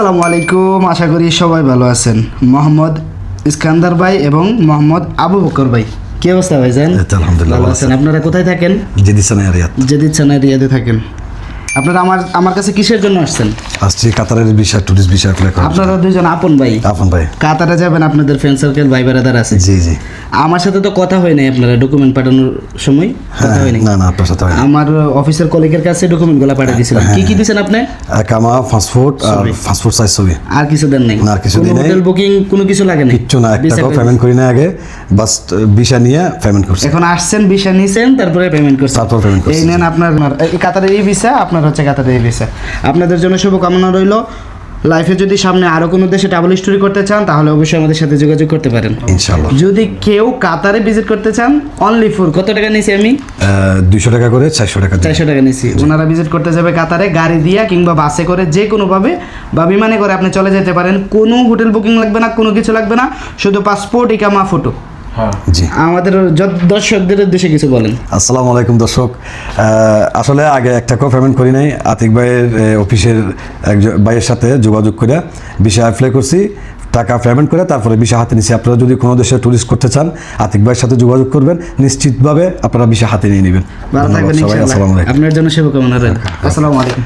আসসালামু আলাইকুম আশা করি সবাই ভালো আছেন। মোহাম্মদ ইস্কান্দার ভাই এবং মোহাম্মদ আবু বকর ভাই। কি অবস্থা ভাই জান আলহামদুলিল্লাহ ভালো আছেন? আপনারা কোথায় থাকেন? জেদিসানা রিয়াদ দিচ্ছেন রিয়াদে থাকেন। আপনারা আমার আমার কাছে কিসের জন্য আসছেন? আসছি কাতারের বিষয় টুরিস্ট বিষয় অ্যাপ্লাই করার আপনারা দুজন আপন ভাই? আপন ভাই। কাতারে যাবেন আপনাদের ফ্রেন্ড সার্কেল ভাই বেড়াদার আছে। জি জি। আমার সাথে তো কথা হয় নাই আপনারা ডকুমেন্ট পাঠানোর সময়? কথা হ্যাঁ হয় নাই? না না আপনার সাথে হয় আমার অফিসের কলিগের কাছে ডকুমেন্টগুলো পাঠিয়ে দিয়েছিলাম। কি কি দিয়েছেন আপনি? একামা ফাস্টফুড আর ফাস্টফুড সাইজ ছবি। আর কিছু দেন নাই। না, আর কিছু দিই নাই। হোটেল বুকিং কোনো কিছু লাগে না কিচ্ছু না এক টাকাও পেমেন্ট করি না আগে। বাস ভিসা নিয়ে পেমেন্ট করছি। এখন আসছেন ভিসা নিছেন তারপরে পেমেন্ট করছেন। তারপর payment করছি। এই নেন আপনার কাতারের এই ভিসা আপনার হচ্ছে কাতারের এই ভিসা আপনাদের জন্য শুভকামনা। রইল। লাইফে যদি সামনে আরও কোনো দেশে ট্রাভেল স্টোরি করতে চান তাহলে অবশ্যই আমাদের সাথে যোগাযোগ করতে পারেন। ইনশাল্লাহ যদি কেউ কাতারে ভিজিট করতে চান অনলি ফর কত টাকা নিয়েছি আমি? দুইশো টাকা করে চারশো টাকা। চারশো টাকা নিয়েছি। ওনারা ভিজিট করতে যাবে কাতারে গাড়ি দিয়া কিংবা বাসে করে যে কোনোভাবে বা বিমানে করে আপনি চলে যেতে পারেন। কোনো হোটেল বুকিং লাগবে না কোনো কিছু লাগবে না শুধু পাসপোর্ট ইকামা ফটো জি। আমাদের দর্শকদের উদ্দেশ্যে কিছু বলেন। আসসালামু আলাইকুম দর্শক। আসলে আগে এক টাকাও পেমেন্ট করি নাই। আতিক ভাইয়ের অফিসের একজন ভাইয়ের সাথে যোগাযোগ করে ভিসা অ্যাপ্লাই করছি। টাকা পেমেন্ট করে তারপরে ভিসা হাতে নিছি। আপনারা যদি কোনো দেশে ট্যুরিস্ট করতে চান আতিক ভাইয়ের সাথে যোগাযোগ করবেন। নিশ্চিতভাবে আপনারা ভিসা হাতে নিয়ে নেবেন। আপনার জন্য শুভকামনা আসসালামু আলাইকুম।